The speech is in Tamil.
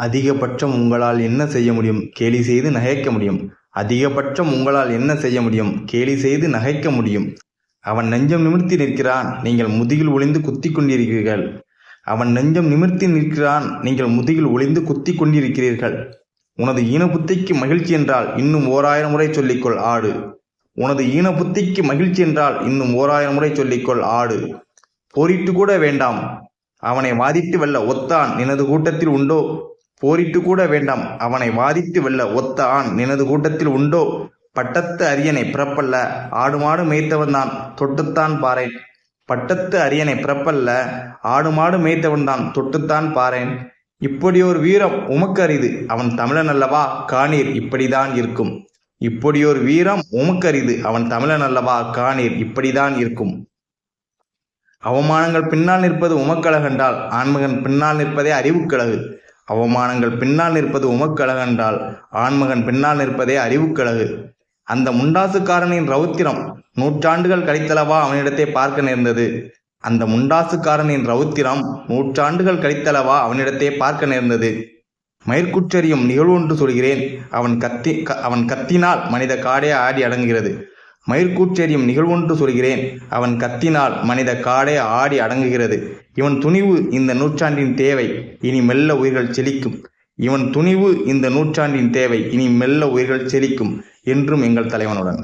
அதிகபட்சம் உங்களால் என்ன செய்ய முடியும்? கேலி செய்து நகைக்க முடியும். அதிகபட்சம் உங்களால் என்ன செய்ய முடியும்? கேலி செய்து நகைக்க முடியும். அவன் நெஞ்சம் நிமிர்த்தி நிற்கிறான். நீங்கள் முதுகில் ஒளிந்து குத்தி கொண்டிருக்கிறீர்கள். அவன் நெஞ்சம் நிமிர்த்தி நிற்கிறான். நீங்கள் முதுகில் ஒளிந்து குத்தி கொண்டிருக்கிறீர்கள். உனது ஈனபுத்திக்கு மகிழ்ச்சி என்றால் இன்னும் ஓராயிரம் முறை சொல்லிக்கொள் ஆடு. உனது ஈனபுத்திக்கு மகிழ்ச்சி என்றால் இன்னும் ஓராயிரம் முறை சொல்லிக்கொள் ஆடு. போரிட்டு கூட வேண்டாம். அவனை வாதிட்டு வெல்ல ஒத்தான். நினது கூட்டத்தில் உண்டோ? போரிட்டு கூட வேண்டாம். அவனை வாதித்து வெல்ல ஒத்த ஆண் நினது கூட்டத்தில் உண்டோ? பட்டத்து அரியணை பிறப்பல்ல. ஆடு மாடு மேய்த்தவன் தான். தொட்டுத்தான் பாரேன். பட்டத்து அரியணை பிறப்பல்ல. ஆடு மாடு மேய்த்தவன் தான். தொட்டுத்தான் பாரேன். இப்படியொரு வீரம் உமக்கு அரிது. அவன் தமிழன் அல்லவா? காணீர் இப்படிதான் இருக்கும். இப்படியொரு வீரம் உமக்கு அரிது. அவன் தமிழன் அல்லவா? காணீர் இப்படிதான் இருக்கும். அவமானங்கள் பின்னால் நிற்பது உமக்கழகென்றால் ஆண்மகன் பின்னால் நிற்பதே அறிவுக்கழகு. அவமானங்கள் பின்னால் நிற்பது உமக்கழகென்றால் ஆண்மகன் பின்னால் நிற்பதே அறிவுக்கழகு. அந்த முண்டாசுக்காரனின் ரௌத்திரம் நூற்றாண்டுகள் கழித்தளவா அவனிடத்தை பார்க்க நேர்ந்தது. அந்த முண்டாசுக்காரனின் ரௌத்திரம் நூற்றாண்டுகள் கழித்தளவா அவனிடத்தை பார்க்க நேர்ந்தது. மயிர்குற்றறியும் நிகழ்வு ஒன்று சொல்கிறேன் அவன் கத்தி க- அவன் கத்தினால் மனித காடே ஆடி அடங்குகிறது. மயிர்கூச்செறியும் நிகழ்வொன்று சொல்கிறேன். அவன் கத்தினால் மனித காடே ஆடி அடங்குகிறது. இவன் துணிவு இந்த நூற்றாண்டின் தேவை இனி மெல்ல உயிர்கள் செழிக்கும். இவன் துணிவு இந்த நூற்றாண்டின் தேவை இனி மெல்ல உயிர்கள் செழிக்கும் என்றும் எங்கள் தலைவனுடன்.